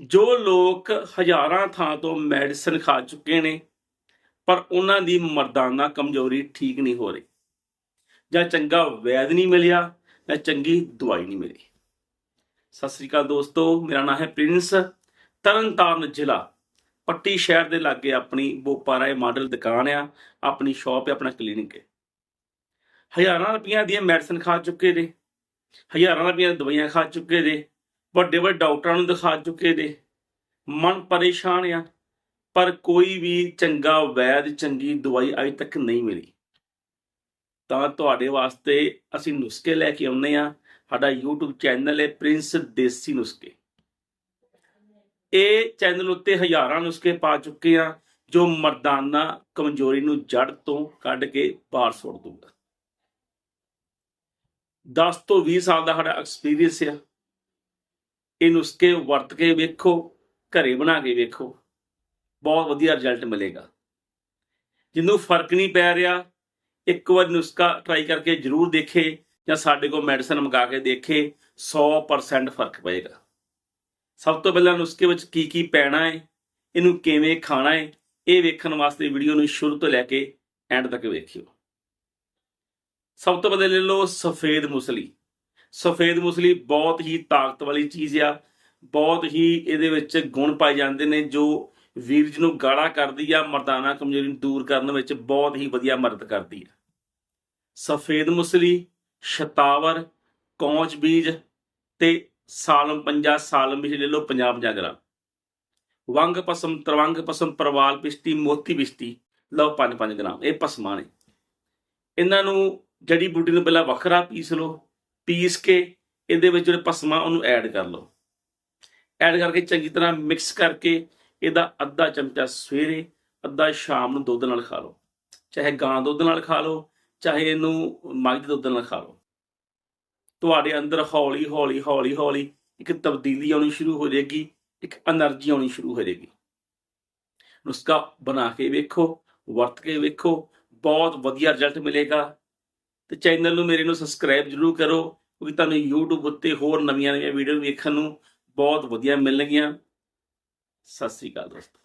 ਜੋ ਲੋਕ ਹਜ਼ਾਰਾਂ ਥਾਂ ਤੋਂ ਮੈਡੀਸਨ ਖਾ ਚੁੱਕੇ ਨੇ, ਪਰ ਉਹਨਾਂ ਦੀ ਮਰਦਾਨਾ ਕਮਜ਼ੋਰੀ ਠੀਕ ਨਹੀਂ ਹੋ ਰਹੀ। ਜਾਂ ਚੰਗਾ ਵੈਦ ਨਹੀਂ ਮਿਲਿਆ, ਜਾਂ ਚੰਗੀ ਦਵਾਈ ਨਹੀਂ ਮਿਲੀ। ਸਤਿ ਸ੍ਰੀ ਅਕਾਲ ਦੋਸਤੋ, ਮੇਰਾ ਨਾਮ ਹੈ ਪ੍ਰਿੰਸ। ਤਰਨਤਾਰਨ ਜ਼ਿਲ੍ਹਾ, ਪੱਟੀ ਸ਼ਹਿਰ ਦੇ ਲਾਗੇ ਆਪਣੀ ਬੋਪਾਰਾਏ ਮਾਡਲ ਦੁਕਾਨ ਆ, ਆਪਣੀ ਸ਼ਾਪ ਹੈ ਆਪਣਾ ਕਲੀਨਿਕ ਹੈ। ਹਜ਼ਾਰਾਂ ਰੁਪਈਆਂ ਦੀਆਂ ਮੈਡੀਸਨ ਖਾ ਚੁੱਕੇ ਨੇ, ਹਜ਼ਾਰਾਂ ਰੁਪਈਆਂ ਦੀਆਂ ਦਵਾਈਆਂ ਖਾ ਚੁੱਕੇ ਨੇ ਵੱਡੇ ਵੱਡੇ ਡਾਕਟਰਾਂ ਨੂੰ ਦਿਖਾ ਚੁੱਕੇ ਨੇ। ਮਨ ਪਰੇਸ਼ਾਨ ਆ, ਪਰ ਕੋਈ ਵੀ ਚੰਗਾ, ਵੈਦ, ਚੰਗੀ ਦਵਾਈ ਅਜੇ ਤੱਕ ਨਹੀਂ ਮਿਲੀ। ਤਾਂ ਤੁਹਾਡੇ ਵਾਸਤੇ ਅਸੀਂ ਨੁਸਖੇ ਲੈ ਕੇ ਆਉਂਦੇ ਆ ਸਾਡਾ YouTube ਚੈਨਲ ਹੈ ਪ੍ਰਿੰਸ ਦੇਸੀ ਨੁਸਖੇ। ਇਹ ਚੈਨਲ ਉੱਤੇ ਹਜ਼ਾਰਾਂ ਨੁਸਖੇ ਪਾ ਚੁੱਕੇ ਆ ਜੋ ਮਰਦਾਨਾ ਕਮਜ਼ੋਰੀ ਨੂੰ ਜੜ ਤੋਂ ਕੱਢ ਕੇ ਬਾਹਰ ਸੁੱਟ ਦੂਗਾ 10 ਤੋਂ 20 ਸਾਲ ਦਾ ਸਾਡਾ ਐਕਸਪੀਰੀਅੰਸ ਆ। ਇਹ ਨੁਸਖੇ ਵਰਤ ਕੇ ਵੇਖੋ, ਘਰੇ ਬਣਾ ਕੇ ਵੇਖੋ, ਬਹੁਤ ਵਧੀਆ ਰਿਜ਼ਲਟ ਮਿਲੇਗਾ। ਜਿਹਨੂੰ ਫ਼ਰਕ ਨਹੀਂ ਪੈ ਰਿਹਾ, ਇੱਕ ਵਾਰ ਨੁਸਖਾ ਟਰਾਈ ਕਰਕੇ ਜ਼ਰੂਰ ਦੇਖੇ ਜਾਂ ਸਾਡੇ ਕੋਲ ਮੈਡੀਸਨ ਮੰਗਾ ਕੇ ਦੇਖੇ 100% ਫ਼ਰਕ ਪਏਗਾ। ਸਭ ਤੋਂ ਪਹਿਲਾਂ ਨੁਸਖੇ ਵਿੱਚ ਕੀ ਕੀ ਪੈਣਾ ਹੈ, ਇਹਨੂੰ ਕਿਵੇਂ ਖਾਣਾ ਹੈ, ਇਹ ਵੇਖਣ ਵਾਸਤੇ ਵੀਡੀਓ ਨੂੰ ਸ਼ੁਰੂ ਤੋਂ ਲੈ ਕੇ ਐਂਡ ਤੱਕ ਵੇਖਿਓ। ਸਭ ਤੋਂ ਪਹਿਲਾਂ ਲੈ ਲਓ ਸਫੇਦ ਮੁਸਲੀ। ਸਫੇਦ ਮੁਸਲੀ ਬਹੁਤ ਹੀ ਤਾਕਤ ਵਾਲੀ ਚੀਜ਼ ਆ। ਬਹੁਤ ਹੀ ਇਹਦੇ ਵਿੱਚ ਗੁਣ ਪਾਏ ਜਾਂਦੇ ਨੇ, ਜੋ ਵੀਰਜ ਨੂੰ ਗਾੜਾ ਕਰਦੀ ਆ, ਮਰਦਾਨਾ ਕਮਜ਼ੋਰੀ ਨੂੰ ਦੂਰ ਕਰਨ ਵਿੱਚ ਬਹੁਤ ਹੀ ਵਧੀਆ ਮਦਦ ਕਰਦੀ ਆ। ਸਫੇਦ ਮੁਸਲੀ, ਸ਼ਤਾਵਰ, ਕੌਂਚ ਬੀਜ ਤੇ ਸਾਲਮ ਪੰਜਾ, ਸਾਲਮ ਬੀਜ ਲੈ ਲਓ 50 50 ਗ੍ਰਾਮ। ਵੰਗ ਪਸਮ, ਤਰਵੰਗ ਪਸਮ, ਪਰਵਾਲ ਪਿਸ਼ਟੀ ਮੋਤੀ ਪਿਸ਼ਟੀ ਲਓ 5 5 ਗ੍ਰਾਮ। ਇਹ ਪਸਮਾਂ ਨੇ। ਇਹਨਾਂ ਨੂੰ ਜੜੀ ਬੂਟੀ ਨੂੰ ਪਹਿਲਾਂ ਵੱਖਰਾ ਪੀਸ ਲਓ। ਪੀਸ ਕੇ ਇਹਦੇ ਵਿੱਚ ਜਿਹੜੇ ਪਸਮਾ ਉਹਨੂੰ ਐਡ ਕਰ ਲਓ। ਐਡ ਕਰਕੇ ਚੰਗੀ ਤਰ੍ਹਾਂ ਮਿਕਸ ਕਰਕੇ ਇਹਦਾ ਅੱਧਾ ਚਮਚਾ ਸਵੇਰੇ, ਅੱਧਾ ਸ਼ਾਮ ਨੂੰ ਦੁੱਧ ਨਾਲ ਖਾ ਲਓ। ਚਾਹੇ ਗਾਂ ਦੁੱਧ ਨਾਲ ਖਾ ਲਓ, ਚਾਹੇ ਇਹਨੂੰ ਮੱਝ ਦੇ ਦੁੱਧ ਨਾਲ ਖਾ ਲਓ। ਤੁਹਾਡੇ ਅੰਦਰ ਹੌਲੀ ਹੌਲੀ ਹੌਲੀ ਹੌਲੀ ਇੱਕ ਤਬਦੀਲੀ ਆਉਣੀ ਸ਼ੁਰੂ ਹੋ ਜਾਏਗੀ, ਇੱਕ એનર્ਜੀ ਆਉਣੀ ਸ਼ੁਰੂ ਹੋ ਜਾਏਗੀ। ਨੁਸਖਾ ਬਣਾ ਕੇ ਵੇਖੋ, ਵਰਤ ਕੇ ਵੇਖੋ, ਬਹੁਤ ਵਧੀਆ ਰਿਜ਼ਲਟ ਮਿਲੇਗਾ। ਤੇ ਚੈਨਲ ਨੂੰ ਮੇਰੇ ਨੂੰ ਸਬਸਕ੍ਰਾਈਬ ਜਰੂਰ ਕਰੋ, ਕਿਉਂਕਿ ਤੁਹਾਨੂੰ YouTube ਉੱਤੇ ਹੋਰ ਨਵੀਆਂ ਨਵੀਆਂ ਵੀਡੀਓ ਵੇਖਣ ਨੂੰ ਬਹੁਤ ਵਧੀਆ ਮਿਲਣਗੀਆਂ। ਸਤਿ ਸ੍ਰੀ ਅਕਾਲ ਦੋਸਤੋ।